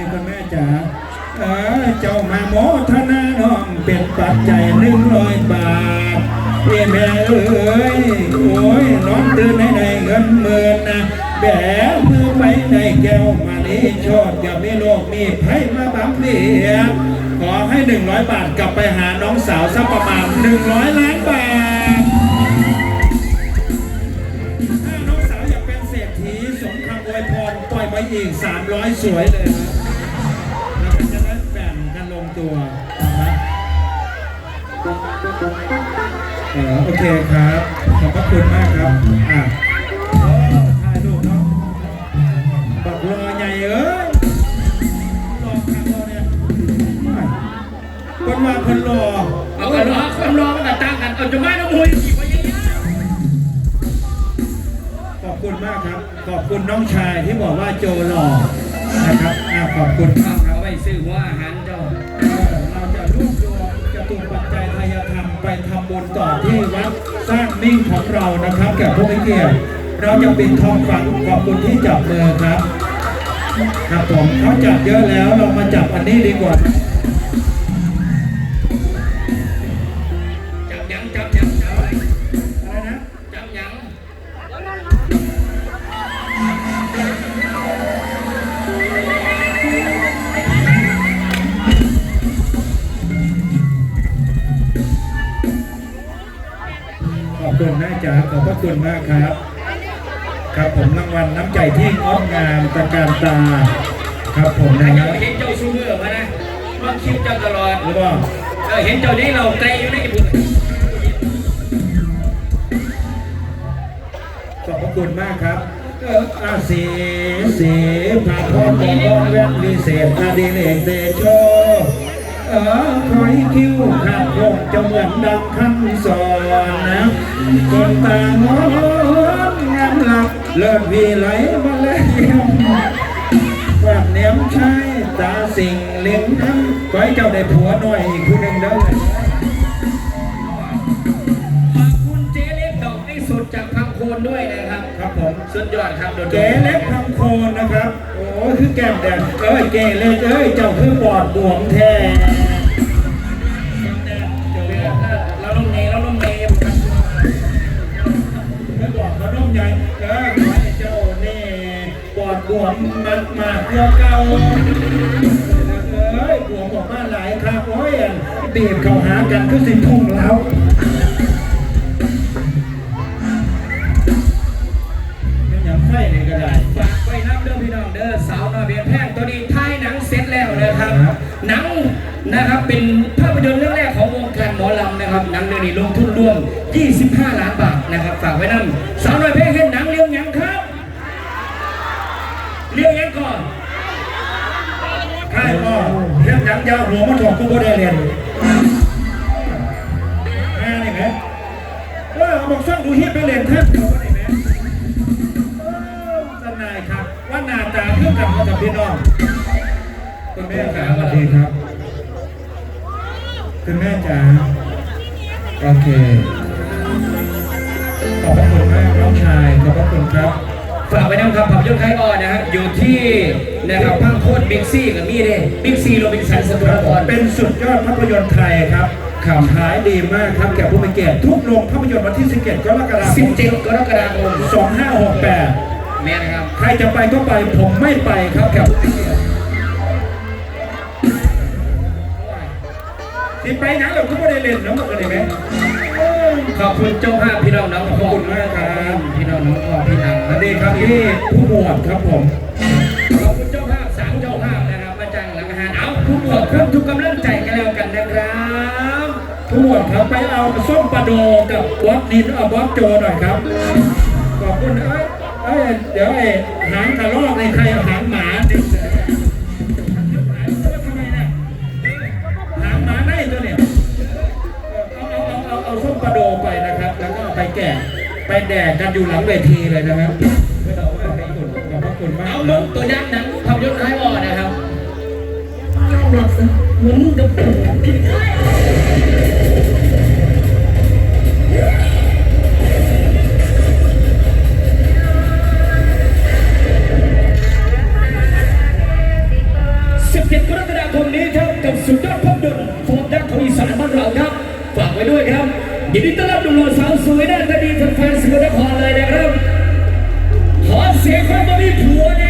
ดีคุณแม่จ๋าเออเจ้ามาโมทนาน้องเป็นปัจจัยหนึ่งร้อยบาทเพี่แม่เอ้ยโอ้ยน้องตื่นให้ได้เงินหมื่นนะแบมือไปได้แก้วมานี้ชดอย่ามีโลกมีไพ่มาบังเดียขอให้หนึ่งร้อยบาทกลับไปหาน้องสาวสักประมาณหนึ่งร้อยล้านบาทถ้าน้องสาวอยากเป็นเศรษฐีสมคำอวยพรปล่อยมาอีก300สวยเลยนะ เออโอเคครับ ขอบพระคุณมากครับอะโอ้ถ่ายรูปเนาะบักรอใหญ่เอ้ยรอคักรอเนี่ยไม่คนมาคนรอเอากันรอคนรอมันก็ต่างกันเอาจะไม่ต้องมวยกี่วันยังขอบคุณมากครับ ขอบคุณน้องชายที่บอกว่าโจหล่อนะครับอะขอบคุณมากครับ บุญต่อที่วัดสร้างมิ่งของเรานะครับแก่ผู้มีเกียรติเราจะปินทองฝังขอบคุณที่จับมือครับครับผมเขาจับเยอะแล้วเรามาจับอันนี้ดีกว่า คุณแม่จ๋าขอบพระคุณมากครับ ครับผมรางวัลน้ำใจที่งดงามตระการตา ครับผมแต่นะคยัรังบเห็นเจ้าซูเมอร์มานะมาคลิปเจ้าตลอดหรือว่าเออเห็นเจ้านี้เราไกลอยู่ในญี่ปุ่นขอบพระคุณมากครับเอออาสีสีพาพรมองแวดวิเศษอาดิเรกเดโช เออคอยคิ้วขาดพงจะเหมือนดังคำสอนนะคนตางอนงามหลักเลิศวีไหลมาแล้วแบบเนียมใช้ตาสิ่งเลี้ยงทั้งขอให้เจ้าได้ผัวหน่อยอีกผู้หนึ่งเด้อคุณเจ๊เล็กดอกที่สุดจากพังโคนด้วยนะครับ ครับผมสุดยอดครับโดดเก๋เล็กทำโคนนะครับ โอ้คือแก้มแดงเอ้ยเก๋เล็กเอ้ยเจ้าคือบอดบวงแท้เราลงเนเราลงเนคือบอดขนมใหญ่เออขอให้เจ้านี่บอดบวมมากมากเก่าเก่าเอ้ยบวมออกมาหลายครับโอ้ยบีบเข้าหากันคือสิพุ่งแล้ว เบียร์แพงตัวนี้ท้ายหนังเสร็จแล้วนะครับหนังนะครับเป็นภาพยนตร์เรื่องแรกของวงการหมอลำนะครับหนังเรื่องนี้ลงทุนรวม 25 ล้านบาทนะครับฝากไว้น้ำสาวน้อยเพลงเห็นหนังเรื่องยังครับเรื่องยังก่อนใช่พ่อเรื่องหนังยาวหัวมันถกกูบ่ได้เรียนแม่นี่ไหมเออบอกช่างดูเฮียไปเรียนแทบ ว่าหน้าตาเพื่อกันกับพี่น้องคุณแม่จ๋าสวัสดีครับ คุณแม่จ๋าโอเค ขอบพระคุณมากน้องชาย ขอบพระคุณครับฝากไว้น้ำครับภาพยนตร์ไทยออนนะฮะอยู่ที่นะครับพังโคตรบิ๊กซี่กับมี่เด้บิ๊กซีโรบินสันสกลนครเป็นสุดยอดภาพยนตร์ไทยครับข่าวขายดีมากครับแก่ผู้มีเกียรติทุกโรงภาพยนตร์วันที่ 17 กรกฎาคม 17 กรกฎาคม 2568แม่นะครับ ใครจะไปก็ไปผมไม่ไปครับแก่ผู้มีเกียรติที่ไปไหนเราก็ไม่ได้เล่นนะมันก็ได้ไหมเออขอบคุณเจ้าภาพพี่น้องน้องขอบคุณมากครับพี่น้องน้องพ่อพี่นางสวัสดีครับพี่ผู้หมวดครับผมขอบคุณเจ้าภาพสามเจ้าภาพนะครับมาจ้างหลังอาหารเอาทุกขอบคุณทุกกำลังใจกันแล้วกันนะครับผู้หมวดครับไปเอาส้มปลาโดกับบอสนินเอาบอสโจหน่อยครับขอบคุณเอ้ย เอ้ยเดี๋ยวไอ้หางกระรอกในใครเอาหางหมาดิทำไมเนี่ยหางหมาได้ตัวเนี่ยเอาเอาเอาเอาเอาส้มปลาโดไปนะครับ แล้วก็เอาไปแกะไปแดกกันอยู่หลังเวทีเลยนะครับไม่ต้องว่าให้คุณขอบพระคุณมากเอาคมึรับงตัวยักษ์หนังภาพยนตร์ไทยออนนะครับแบ ด้วยครับยินดีต้อนรับหนุ่มหล่สาวสวยหน้าตาดีแฟนๆสกลนครเลยนะครับขอเสียงครับมานนี้ผัวเนี่ย